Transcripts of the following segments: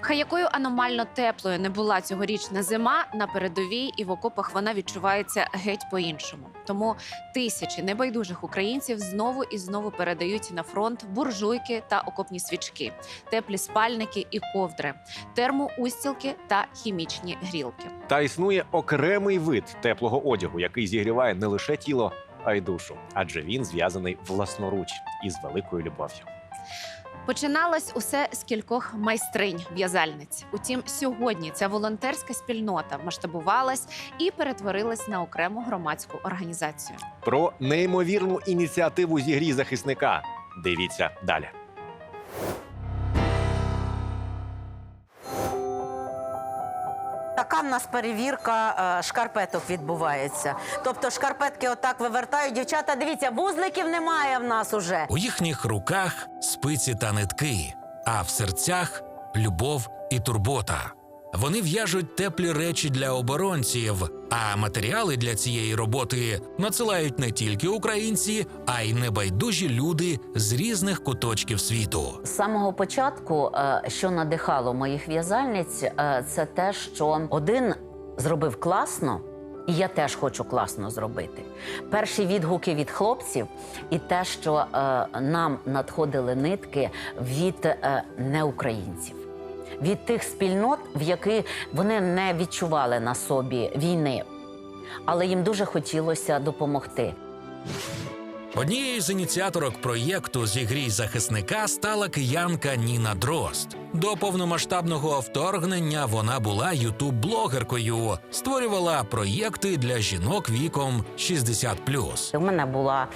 Хай якою аномально теплою не була цьогорічна зима на передовій і в окопах вона відчувається геть по-іншому. Тому тисячі небайдужих українців знову і знову передають на фронт буржуйки та окопні свічки, теплі спальники і ковдри, термоустілки та хімічні грілки. Та існує окремий вид теплого одягу, який зігріває не лише тіло, а й душу, адже він зв'язаний власноруч із великою любов'ю. Починалось усе з кількох майстринь в'язальниць. Утім, сьогодні ця волонтерська спільнота масштабувалась і перетворилась на окрему громадську організацію. Про неймовірну ініціативу зігрій захисника. Дивіться далі. Така в нас перевірка е, шкарпеток відбувається. Тобто шкарпетки отак вивертають. Дівчата, дивіться, вузликів немає в нас уже. У їхніх руках спиці та нитки, а в серцях любов і турбота. Вони в'яжуть теплі речі для оборонців, а матеріали для цієї роботи надсилають не тільки українці, а й небайдужі люди з різних куточків світу. З самого початку, е, що надихало моїх в'язальниць, е, це те, що один зробив класно. І я теж хочу класно зробити. Перші відгуки від хлопців, і те, що е, нам надходили нитки від е, неукраїнців, від тих спільнот, в яких вони не відчували на собі війни, але їм дуже хотілося допомогти. Однією з ініціаторок проєкту Зігрій захисника стала киянка Ніна Дрозд. До повномасштабного вторгнення вона була ютуб-блогеркою, створювала проєкти для жінок віком 60+. У мене була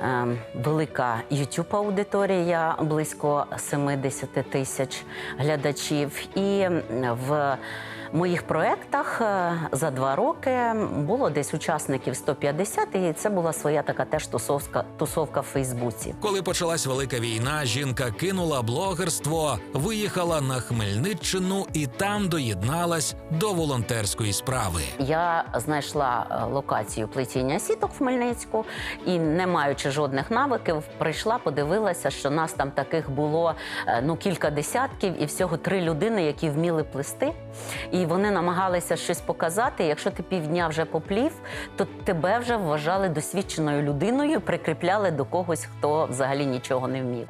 е, велика youtube аудиторія, близько 70 тисяч глядачів. І в моїх проєктах е, за два роки було десь учасників 150, і це була своя така теж тусовка, тусовка в Фейсбуці. Коли почалась велика війна, жінка кинула блогерство, виїхала на Хмельниччину і там доєдналась до волонтерської справи. Я знайшла е, локацію плетіння сіток в Хмельницьку і, не маючи жодних навиків, прийшла, подивилася, що нас там таких було е, ну кілька десятків, і всього три людини, які вміли плести. І вони намагалися щось показати. Якщо ти півдня вже поплів, то тебе вже вважали досвідченою людиною, прикріпляли до когось, хто взагалі нічого не вмів.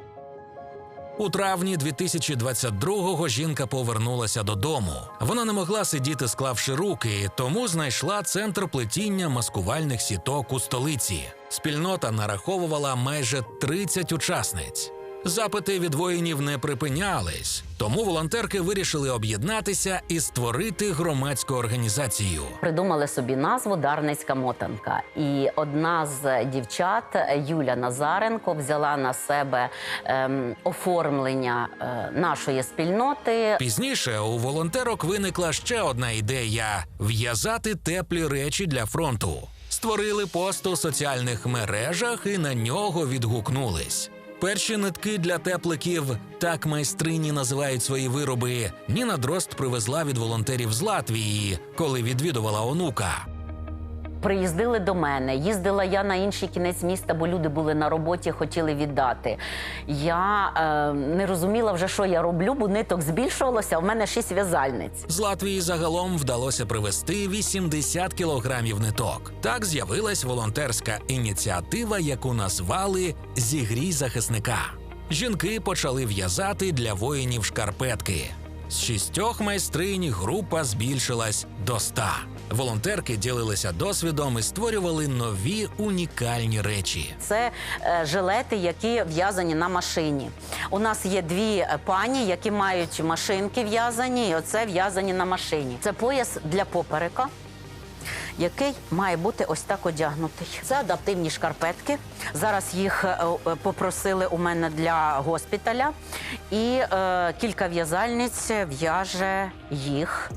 У травні 2022-го жінка повернулася додому. Вона не могла сидіти, склавши руки, тому знайшла центр плетіння маскувальних сіток у столиці. Спільнота нараховувала майже 30 учасниць. Запити від воїнів не припинялись, тому волонтерки вирішили об'єднатися і створити громадську організацію. Придумали собі назву Дарницька мотанка. І одна з дівчат, Юля Назаренко, взяла на себе ем, оформлення е, нашої спільноти. Пізніше у волонтерок виникла ще одна ідея: в'язати теплі речі для фронту. Створили пост у соціальних мережах і на нього відгукнулись. Перші нитки для тепликів, так майстрині називають свої вироби. Ніна Дрозд привезла від волонтерів з Латвії, коли відвідувала онука. Приїздили до мене, їздила я на інший кінець міста, бо люди були на роботі, хотіли віддати. Я е, не розуміла вже, що я роблю, бо ниток збільшувалося, а в мене шість в'язальниць. З Латвії загалом вдалося привезти 80 кілограмів ниток. Так з'явилась волонтерська ініціатива, яку назвали Зігрій захисника. Жінки почали в'язати для воїнів шкарпетки. З шістьох майстринь група збільшилась до ста. Волонтерки ділилися досвідом і створювали нові унікальні речі. Це е, жилети, які в'язані на машині. У нас є дві е, пані, які мають машинки в'язані, і оце в'язані на машині. Це пояс для поперека. Який має бути ось так одягнутий. Це адаптивні шкарпетки. Зараз їх е, е, попросили у мене для госпіталя, і е, кілька в'язальниць в'яже їх.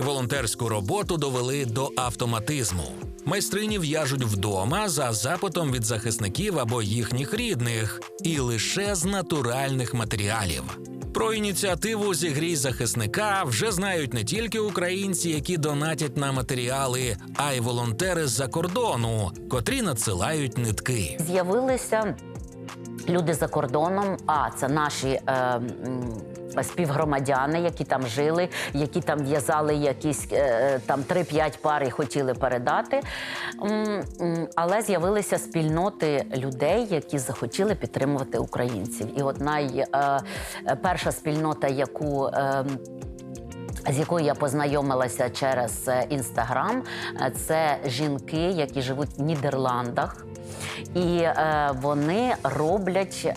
Волонтерську роботу довели до автоматизму. Майстрині в'яжуть вдома за запитом від захисників або їхніх рідних, і лише з натуральних матеріалів. Про ініціативу зігрій захисника вже знають не тільки українці, які донатять на матеріали, а й волонтери з-за кордону, котрі надсилають нитки. З'явилися Люди за кордоном, а це наші е, співгромадяни, які там жили, які там в'язали якісь е, там 3-5 пар і хотіли передати. Але з'явилися спільноти людей, які захотіли підтримувати українців. І от найперша спільнота, яку е, з якою я познайомилася через інстаграм, це жінки, які живуть в Нідерландах, і е, вони роблять е,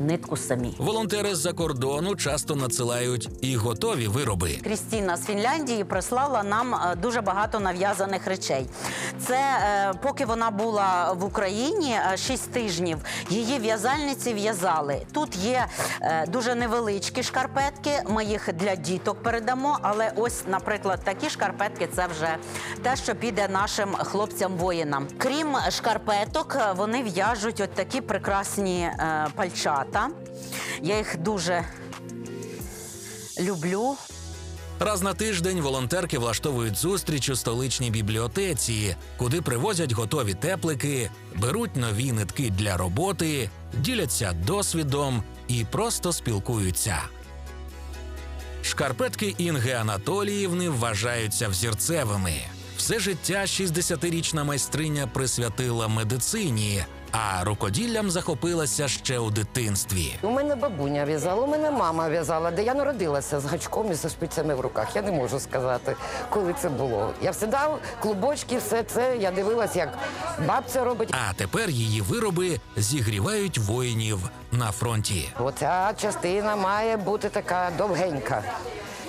нитку самі. Волонтери з-за кордону часто надсилають і готові вироби. Крістіна з Фінляндії прислала нам е, дуже багато нав'язаних речей. Це е, поки вона була в Україні 6 тижнів, її в'язальниці в'язали. Тут є е, дуже невеличкі шкарпетки. Ми їх для діток передамо. Але ось, наприклад, такі шкарпетки це вже те, що піде нашим хлопцям-воїнам. Крім шкарпеток, е, вони в'яжуть от такі прекрасні е, пальчата. Я їх дуже люблю. Раз на тиждень волонтерки влаштовують зустріч у столичній бібліотеці, куди привозять готові теплики, беруть нові нитки для роботи, діляться досвідом і просто спілкуються. Шкарпетки Інги Анатоліївни вважаються взірцевими. Все життя 60-річна майстриня присвятила медицині, а рукоділлям захопилася ще у дитинстві. У мене бабуня в'язала, у мене мама в'язала, де я народилася з гачком і зі шпицями в руках. Я не можу сказати, коли це було. Я все дав клубочки, все це. Я дивилася, як бабця робить. А тепер її вироби зігрівають воїнів на фронті. Оця частина має бути така довгенька.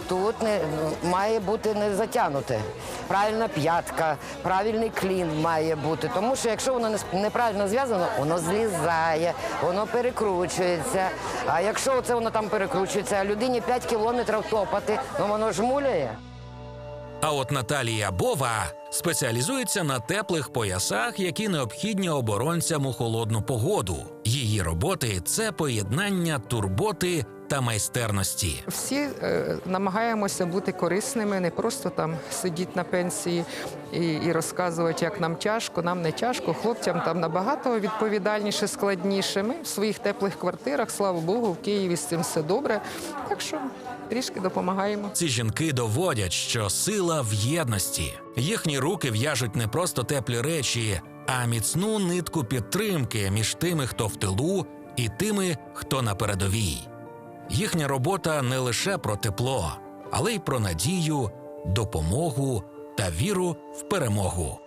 Тут не має бути не затягнуте. Правильна п'ятка, правильний клін має бути. Тому що якщо воно не- неправильно зв'язано, воно злізає, воно перекручується. А якщо це воно там перекручується, а людині 5 кілометрів топати, ну воно ж муляє. А от Наталія Бова спеціалізується на теплих поясах, які необхідні оборонцям у холодну погоду. Її роботи це поєднання турботи та майстерності. Всі е, намагаємося бути корисними, не просто там сидіти на пенсії і, і розказувати, як нам тяжко, нам не тяжко. Хлопцям там набагато відповідальніше, складніше. Ми в своїх теплих квартирах, слава Богу, в Києві з цим все добре. Так що трішки допомагаємо. Ці жінки доводять, що сила в єдності. Їхні руки в'яжуть не просто теплі речі, а міцну нитку підтримки між тими, хто в тилу, і тими, хто на передовій. Їхня робота не лише про тепло, але й про надію, допомогу та віру в перемогу.